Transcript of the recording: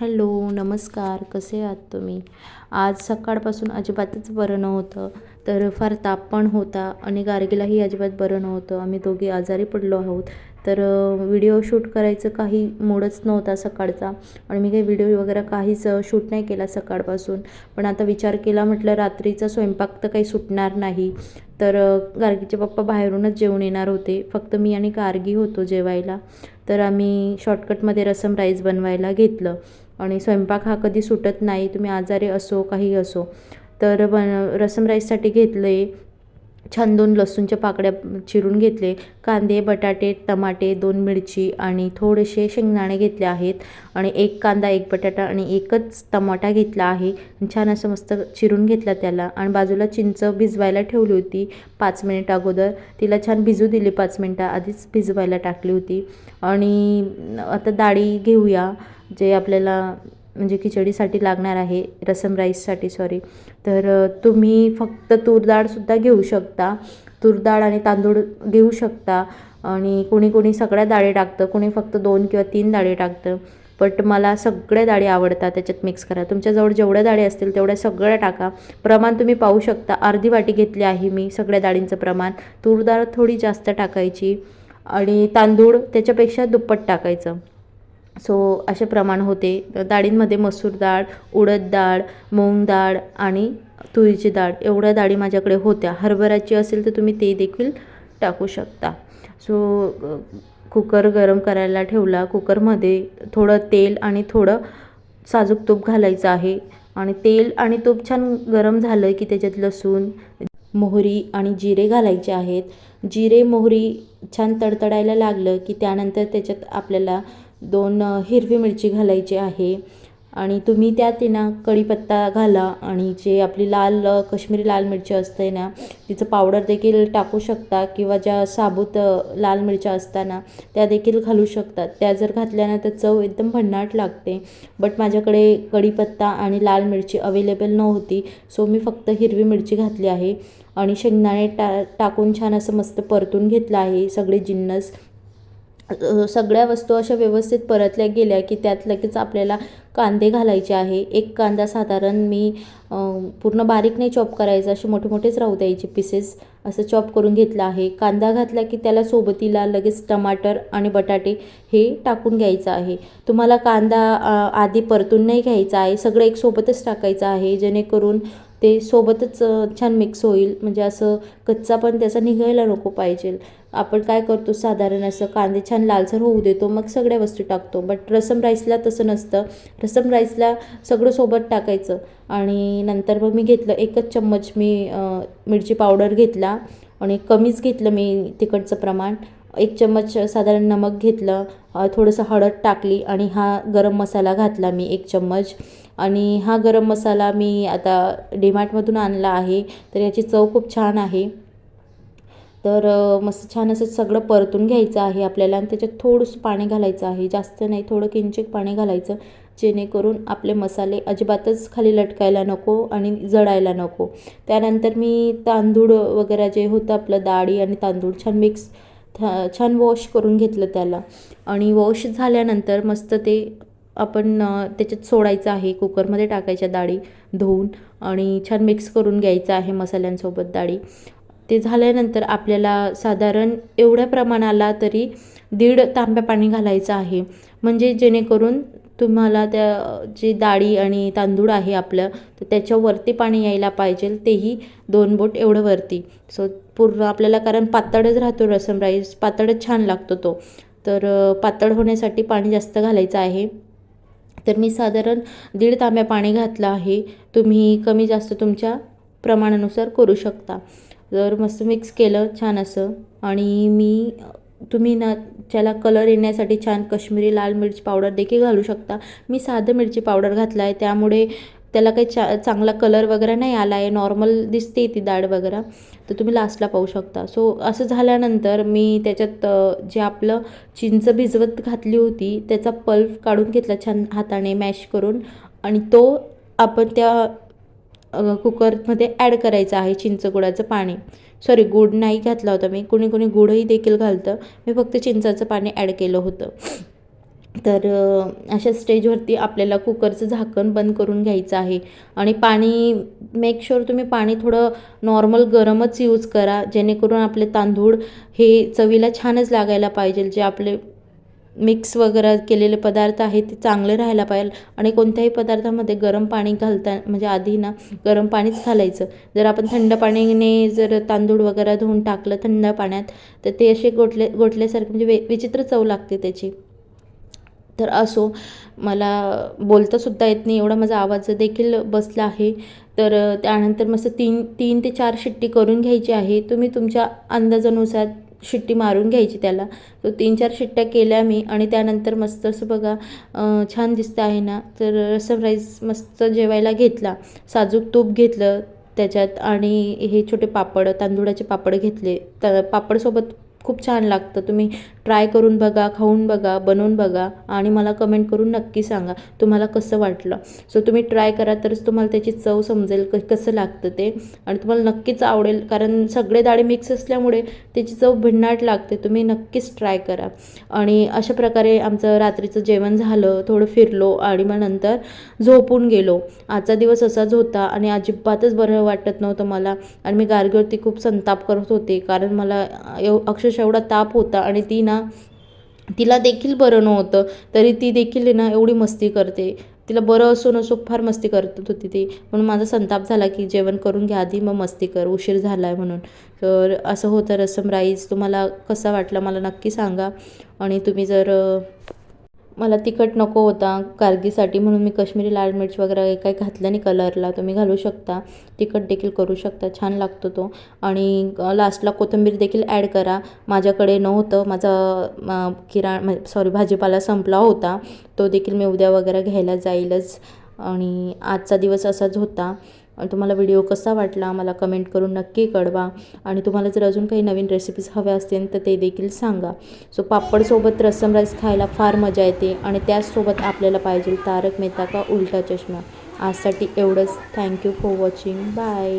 Hello नमस्कार. कसे आहात तुम्ही? आज सकाळपासून अजिबातच बरं नव्हतं तर फार ताप पण होता आणि गार्गीलाही अजिबात बरं नव्हतं. आम्ही दोघी आजारी पडलो आहोत तर व्हिडिओ शूट करायचं काही मूडच नव्हता सकाळचा आणि मी काही व्हिडिओ वगैरे काहीच शूट नाही केला सकाळपासून. पण आता विचार केला म्हटलं रात्रीचा स्वयंपाक तर काही सुटणार नाही. तर गार्गीचे पप्पा बाहेरूनच जेवण येणार होते. फक्त मी आणि गार्गी होतो जेवायला. तर आम्ही शॉर्टकटमध्ये रसम राईस बनवायला घेतलं. आणि स्वयंपाक हा कधी सुटत नाही तुम्ही आजारी असो काही असो. तर बन रसम राईससाठी घेतलं आहे छान दोन लसूणच्या पाकड्या चिरून घेतले. कांदे बटाटे टमाटे दोन मिरची आणि थोडेसे शेंगदाणे घेतले आहेत. आणि एक कांदा एक बटाटा आणि एकच टमाटा घेतला आहे. छान असं मस्त चिरून घेतला त्याला. आणि बाजूला चिंच भिजवायला ठेवली होती पाच मिनिट अगोदर. तिला छान भिजू दिली पाच मिनटं. आधीच भिजवायला टाकली होती. आणि आता डाळी घेऊया. जे आपल्याला म्हणजे खिचडीसाठी लागणार आहे रसम राईससाठी सॉरी तर तुम्ही फक्त तूर डाळसुद्धा घेऊ शकता. तूर डाळ आणि तांदूळ घेऊ शकता. आणि कोणी कोणी सगळ्या डाळी टाकतं कोणी फक्त दोन किंवा तीन डाळी टाकतं. बट मला सगळ्या डाळी आवडतात त्याच्यात मिक्स करा. तुमच्याजवळ जेवढ्या डाळी असतील तेवढ्या सगळ्या टाका. प्रमाण तुम्ही पाहू शकता. अर्धी वाटी घेतली आहे मी सगळ्या डाळींचं प्रमाण. तूर डाळ थोडी जास्त टाकायची आणि तांदूळ त्याच्यापेक्षा दुप्पट टाकायचं. सो असे प्रमाण होते. डाळींमध्ये मसूर डाळ उडद डाळ मूग डाळ आणि तुरीची डाळ एवढ्या डाळी माझ्याकडे होत्या. हरभऱ्याची असेल तर तुम्ही ते देखील टाकू शकता. सो कुकर गरम करायला ठेवला. कुकरमध्ये थोडं तेल आणि थोडं साजूक तूप घालायचं आहे. आणि तेल आणि तूप छान गरम झालं की त्याच्यात लसूण मोहरी आणि जिरे घालायचे आहेत. जिरे मोहरी छान तडतडायला लागलं की त्यानंतर त्याच्यात आपल्याला दोन हिरवी मिरची घालायची आहे आणि तुम्ही त्यात ना कढीपत्ता घाला आणि जे आपली लाल कश्मीरी लाल मिरची असते ना तिचं पावडर देखील टाकू शकता किंवा ज्या साबूत लाल मिरच्या असताना त्या देखील घालू शकतात त्या जर घातल्यानं तर चव एकदम भन्नाट लागते. बट माझ्याकडे कढीपत्ता आणि लाल मिरची अवेलेबल नव्हती सो मी फक्त हिरवी मिरची घातली आहे आणि शेंगदाणे टा टाकून छान असं मस्त परतून घेतलं आहे सगळे जिन्नस. सगळ्या वस्तू अशा व्यवस्थित परतल्या गेल्या की त्यात लगेच आपल्याला कांदे घालायचे आहे. एक कांदा साधारण मी पूर्ण बारीक नाही चॉप करायचा असे मोठे मोठेच राहू द्यायचे पीसेस असं चॉप करून घेतलं आहे. कांदा घातला की त्याला सोबतीला लगेच टमाटर आणि बटाटे हे टाकून घ्यायचं आहे. तुम्हाला कांदा आधी परतून नाही घ्यायचा आहे. सगळं एक सोबतच टाकायचं आहे. जेणेकरून ते सोबतच छान मिक्स होईल. म्हणजे असं कच्चा पण त्याचा निघायला नको पाहिजे. आपण काय करतो साधारण असं कांदे छान लालसर होऊ देतो मग सगळ्या वस्तू टाकतो. बट रसम राईसला तसं नसतं. रसम राईसला सगळं सोबत टाकायचं. आणि नंतर मग मी घेतलं एकच चम्मच मी मिरची पावडर घेतला. आणि कमीच घेतलं मी तिखटचं प्रमाण. एक चम्मच साधारण नमक घेतलं. थोडंसं हळद टाकली आणि हा गरम मसाला घातला मी एक चम्मच. आणि हा गरम मसाला मी आता डीमार्टमधून आणला आहे तर याची चव खूप छान आहे. तर मस्त छान असं सगळं परतून घ्यायचं आहे आपल्याला आणि त्याच्यात थोडंसं पाणी घालायचं आहे. जास्त नाही थोडं किंचित पाणी घालायचं जेणेकरून आपले मसाले अजिबातच खाली लटकायला नको आणि जळायला नको. त्यानंतर मी तांदूळ वगैरे जे होतं आपलं डाळी आणि तांदूळ छान मिक्स छान वॉश करून घेतलं त्याला. आणि वॉश झाल्यानंतर मस्त ते आपण त्याच्यात सोडायचं आहे कुकरमध्ये टाकायच्या डाळी धुवून आणि छान मिक्स करून घ्यायचं आहे मसाल्यांसोबत डाळी. ते झाल्यानंतर आपल्याला साधारण एवढ्या प्रमाणाला तरी दीड तांब्या पाणी घालायचं आहे. म्हणजे जेणेकरून तुम्हाला त्या जे डाळी आणि तांदूळ आहे आपलं तर त्याच्यावरती पाणी यायला पाहिजे तेही दोन बोट एवढं वरती. सो पूर्ण आपल्याला कारण पातळच राहतो रसम राईस पातळच छान लागतो तो. तर पातळ होण्यासाठी पाणी जास्त घालायचं आहे. तर मी साधारण दीड तांब्या पाणी घातलं आहे. तुम्ही कमी जास्त तुमच्या प्रमाणानुसार करू शकता. जर मस्त मिक्स केलं छान असं. आणि मी तुम्ही ना त्याला कलर येण्यासाठी छान कश्मीरी लाल मिरची पावडर देखील घालू शकता. मी साधं मिरची पावडर घातला आहे त्यामुळे त्याला काही चा चांगला कलर वगैरे नाही आला आहे नॉर्मल दिसते ती डाळ वगैरे. तर तुम्ही लास्टला पाहू शकता. सो असं झाल्यानंतर मी त्याच्यात जे आपलं चिंच भिजवत घातली होती त्याचा पल्प काढून घेतला छान हाताने मॅश करून. आणि तो आपण त्या कुकरमध्ये ॲड करायचं आहे चिंचगुळाचं पाणी. सॉरी गुड नाही घातला होता मी. कुणी कुणी गुडही देखील घालतं. मी फक्त चिंचाचं पाणी ॲड केलं होतं. तर अशा स्टेजवरती आपल्याला कुकरचं झाकण बंद करून घ्यायचं आहे. आणि पाणी मेक शुअर तुम्ही पाणी थोडं नॉर्मल गरमच यूज करा. जेणेकरून आपले तांदूळ हे चवीला छानच लागायला पाहिजे. जे आपले मिक्स वगैरे केलेले पदार्थ आहेत ते चांगले राहायला पाहिजे. आणि कोणत्याही पदार्थामध्ये गरम पाणी घालता म्हणजे आधी ना गरम पाणीच घालायचं. जर आपण थंड पाण्याने जर तांदूळ वगैरे धुवून टाकलं थंड पाण्यात तर ते असे गोठले गोठल्यासारखे म्हणजे वे विचित्र चव लागते त्याची. तर असो मला बोलतासुद्धा येत नाही एवढा माझा आवाज देखील बसला आहे. तर त्यानंतर मस्त तीन तीन ते चार शिट्टी करून घ्यायची आहे. तुम्ही तुमच्या अंदाजानुसार शिट्टी मारून घ्यायची त्याला. तो तीन चार शिट्ट्या केल्या मी आणि त्यानंतर मस्त असं बघा छान दिसतं आहे ना. तर रसम राईस मस्त जेवायला घेतला. साजूक तूप घेतलं त्याच्यात आणि हे छोटे पापड तांदूळाचे पापड घेतले. तर पापडसोबत खूप छान लागतं. तुम्ही ट्राय करून बघा खाऊन बघा बनवून बघा आणि मला कमेंट करून नक्की सांगा तुम्हाला कसं वाटलं. सो तुम्ही ट्राय करा तरच तुम्हाला त्याची चव समजेल क कसं लागतं ते. आणि तुम्हाला नक्कीच आवडेल कारण सगळे डाळे मिक्स असल्यामुळे त्याची चव भिन्नाट लागते. तुम्ही नक्कीच ट्राय करा. आणि अशा प्रकारे आमचं रात्रीचं जेवण झालं थोडं फिरलो आणि मग नंतर झोपून गेलो. आजचा दिवस असाच होता आणि अजिबातच बरं वाटत नव्हतं मला. आणि मी गारगेवरती खूप संताप करत होते कारण मला एव अक्षरशः एवढा ताप होता आणि ती ना तिला देखील बरं नव्हतं. तरी ती देखील आहे ना एवढी मस्ती करते. तिला बरं असो नसो फार मस्ती करत होती ती. म्हणून माझा संताप झाला की जेवण करून घ्या आधी मग मस्ती कर. उशीर झाला आहे म्हणून. तर असं होतं रसम राईस तुम्हाला कसा वाटला मला नक्की सांगा. आणि तुम्ही जर मला तिखट नको होता गार्गीसाठी म्हणून मी काश्मीरी लाल मिर्च वगैरे काही घातलं नाही कलरला तुम्ही घालू शकता. तिखट देखील करू शकता छान लागतो तो. आणि लास्टला कोथिंबीर देखील ॲड करा. माझ्याकडे नव्हतं माझा किराण किरा सॉरी भाजीपाला संपला होता. तो देखील मी उद्या वगैरे घ्यायला जाईलच. आणि आजचा दिवस असाच होता. तुम्हाला व्हिडिओ कसा वाटला मला कमेंट करून नक्की कळवा. आणि तुम्हाला जर अजून काही नवीन रेसिपीज हव्या असतील तर ते देखील सांगा. सो पापडसोबत रस्सम राईस खायला फार मजा येते आणि त्याचसोबत आपल्याला पाहिजे तारक मेहता का उलटा चष्मा. आजसाठी एवढंच. Thank you for watching bye